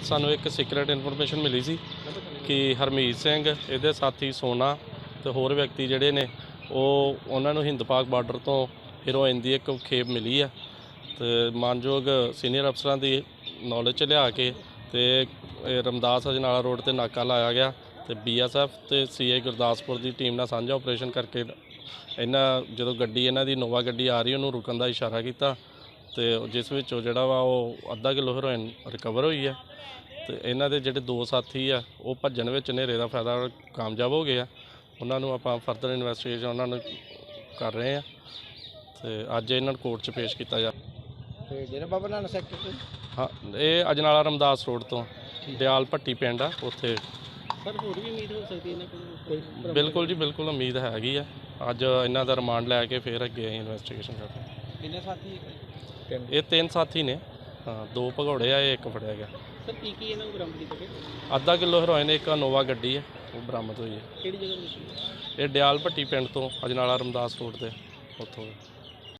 ਸਾਨੂੰ ਇੱਕ secret information ਮਿਲੀ ਸੀ ਕਿ ਹਰਮੀਤ ਸਿੰਘ, ਇਹਦੇ ਸਾਥੀ ਸੋਨਾ ਤੇ ਹੋਰ ਵਿਅਕਤੀ ਜਿਹੜੇ ਨੇ, ਉਹ ਉਹਨਾਂ ਨੂੰ ਹਿੰਦ ਪਾਕ ਬਾਰਡਰ ਤੋਂ ਹੀਰੋਇਨ ਦੀ ਇੱਕ ਖੇਪ ਮਿਲੀ ਆ ਤੇ ਮਾਨਯੋਗ ਸੀਨੀਅਰ ਅਫਸਰਾਂ ਦੀ ਨੌਲੇਜ ਚ ਲਿਆ ਕੇ ਤੇ ਰਮਦਾਸ ਅਜਨਾਲਾ ਰੋਡ ਤੇ ਨਾਕਾ ਲਾਇਆ ਗਿਆ ਤੇ ਬੀਐਸਐਫ ਤੇ ਸੀਆਈ ਗੁਰਦਾਸਪੁਰ ਦੀ ਟੀਮ ਨਾਲ ਸਾਂਝਾ ਆਪਰੇਸ਼ਨ ਕਰਕੇ ਇਹਨਾਂ ਜਦੋਂ ਗੱਡੀ, ਇਹਨਾਂ ਦੀ ਨੋਵਾ ਗੱਡੀ ਆ ਰਹੀ, ਉਹਨੂੰ ਰੁਕਣ ਦਾ ਇਸ਼ਾਰਾ ਕੀਤਾ ਤੇ ਜਿਸ ਵਿੱਚੋਂ ਜਿਹੜਾ ਵਾ ਉਹ ਅੱਧਾ ਕਿਲੋ ਹੈਰੋਇਨ ਰਿਕਵਰ ਹੋਈ ਹੈ ਤੇ ਇਹਨਾਂ ਦੇ ਜਿਹੜੇ ਦੋ ਸਾਥੀ ਆ ਉਹ ਭੱਜਣ ਵਿੱਚ ਹਨੇਰੇ ਦਾ ਫਾਇਦਾ ਕਾਮਯਾਬ ਹੋ ਗਏ ਆ। ਉਹਨਾਂ ਨੂੰ ਆਪਾਂ ਫਰਦਰ ਇਨਵੈਸਟੀਗੇਸ਼ਨ ਉਹਨਾਂ ਨੂੰ ਕਰ ਰਹੇ ਆ ਤੇ ਅੱਜ ਇਹਨਾਂ ਨੂੰ ਕੋਰਟ 'ਚ ਪੇਸ਼ ਕੀਤਾ ਜਾ ਤੇ ਜਿਹੜਾ ਬਾਬਾ ਨਾਨਕ ਸੈਕਟਰ ਤੋਂ? ਹਾਂ ਇਹ ਅਜਨਾਲਾ ਰਮਦਾਸ ਰੋਡ ਤੋਂ ਦਿਆਲ ਭੱਟੀ ਪਿੰਡ ਆ ਉੱਥੇ। ਸਰ ਹੋਰ ਵੀ ਉਮੀਦ ਹੋ ਸਕਦੀ ਇਹਨਾਂ ਕੋਲ? ਬਿਲਕੁਲ ਜੀ ਬਿਲਕੁਲ ਉਮੀਦ ਹੈਗੀ ਆ। ਅੱਜ ਇਹਨਾਂ ਦਾ ਰਿਮਾਂਡ ਲੈ ਕੇ ਫਿਰ ਅੱਗੇ ਇਨਵੈਸਟੀਗੇਸ਼ਨ ਕਰਦੇ ਹਾਂ। ਕਿੰਨੇ ਸਾਥੀ ਇਹ ਤਿੰਨ ਸਾਥੀ ਨੇ। ਹਾਂ ਦੋ ਭਗੌੜੇ ਆ ਇਹ ਇੱਕ ਫੜਿਆ ਗਿਆ। ਸਰ ਕੀ ਕੀ ਇਹਨਾਂ ਨੂੰ ਬਰਾਮਦ ਕੀਤਾ ਗਿਆ? ਅੱਧਾ ਕਿਲੋ ਹੈਰੋਇਨ ਇੱਕ ਨੋਵਾ ਗੱਡੀ ਹੈ ਉਹ ਬਰਾਮਦ ਹੋਈ ਹੈ। ਕਿਹੜੀ ਜਗ੍ਹਾ ਤੋਂ ਮਿਲੀ? ਇਹ ਡਿਆਲ ਭੱਟੀ ਪਿੰਡ ਤੋਂ ਅਜਨਾਲਾ ਰਮਦਾਸ ਰੋਡ ਤੇ ਉੱਥੋਂ।